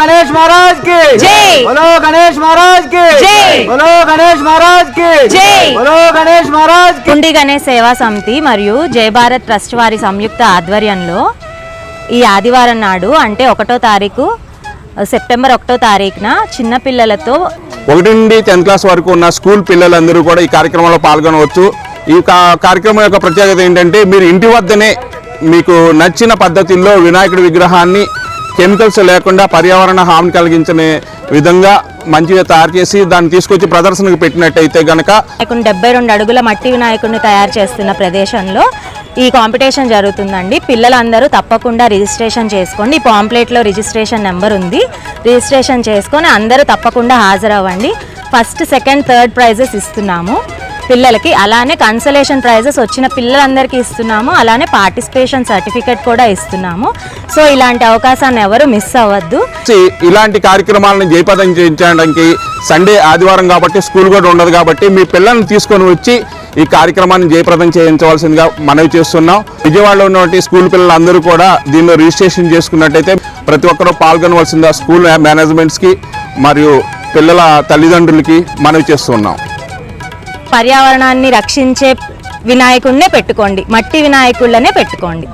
గణేష్ మహారాజ్కి. జై. బలో గణేష్ మహారాజ్కి. జై. బలో గణేష్ మహారాజ్కి. జై. బలో గణేష్ మహారాజ్ కుండి గణేష్ సేవా సమితి మరియు జై భారత్ ట్రస్ట్ వారి సంయుక్త ఆధ్వర్యంలో ఈ ఆదివారం నాడు అంటే ఒకటో తారీఖు సెప్టెంబర్ ఒకటో తారీఖున చిన్న పిల్లలతో ఒకటి నుండి టెన్త్ క్లాస్ వరకు ఉన్న స్కూల్ పిల్లలందరూ కూడా ఈ కార్యక్రమంలో పాల్గొనవచ్చు. ఈ కార్యక్రమం యొక్క ప్రత్యేకత ఏంటంటే మీరు ఇంటి వద్దనే మీకు నచ్చిన పద్ధతిలో వినాయకుడి విగ్రహాన్ని కెమికల్స్ లేకుండా పర్యావరణ హాని కలిగించని విధంగా మంచిగా తయారు చేసి దాన్ని తీసుకొచ్చి ప్రదర్శనకు పెట్టినట్టయితే గనక డెబ్బై రెండు అడుగుల మట్టి వినాయకుడిని తయారు చేస్తున్న ప్రదేశంలో ఈ కాంపిటీషన్ జరుగుతుందండి. పిల్లలందరూ తప్పకుండా రిజిస్ట్రేషన్ చేసుకోండి. ఈ పాంప్లెట్లో రిజిస్ట్రేషన్ నెంబర్ ఉంది. రిజిస్ట్రేషన్ చేసుకొని అందరూ తప్పకుండా హాజరవ్వండి. ఫస్ట్ సెకండ్ థర్డ్ ప్రైజెస్ ఇస్తున్నాము. పిల్లలకి అలానే కన్సలేషన్ ప్రైజెస్ వచ్చిన పిల్లలందరికీ ఇస్తున్నాము. అలానే పార్టిసిపేషన్ సర్టిఫికేట్ కూడా ఇస్తున్నాము. సో ఇలాంటి అవకాశాన్ని ఎవరు మిస్ అవ్వద్దు. ఇలాంటి కార్యక్రమాలను జయపదం చేయించడానికి సండే ఆదివారం కాబట్టి స్కూల్ కూడా ఉండదు కాబట్టి మీ పిల్లల్ని తీసుకొని వచ్చి ఈ కార్యక్రమాన్ని జయప్రదం చేయించవలసిందిగా మనవి చేస్తున్నాం. విజయవాడలో ఉన్నటువంటి స్కూల్ పిల్లలందరూ కూడా దీనిలో రిజిస్ట్రేషన్ చేసుకున్నట్టయితే ప్రతి ఒక్కరూ పాల్గొనవలసిందిగా స్కూల్ మేనేజ్మెంట్స్కి మరియు పిల్లల తల్లిదండ్రులకి మనవి చేస్తున్నాం. పర్యావరణాన్ని రక్షించే వినాయకుడినే పెట్టుకోండి. మట్టి వినాయకుళ్ళనే పెట్టుకోండి.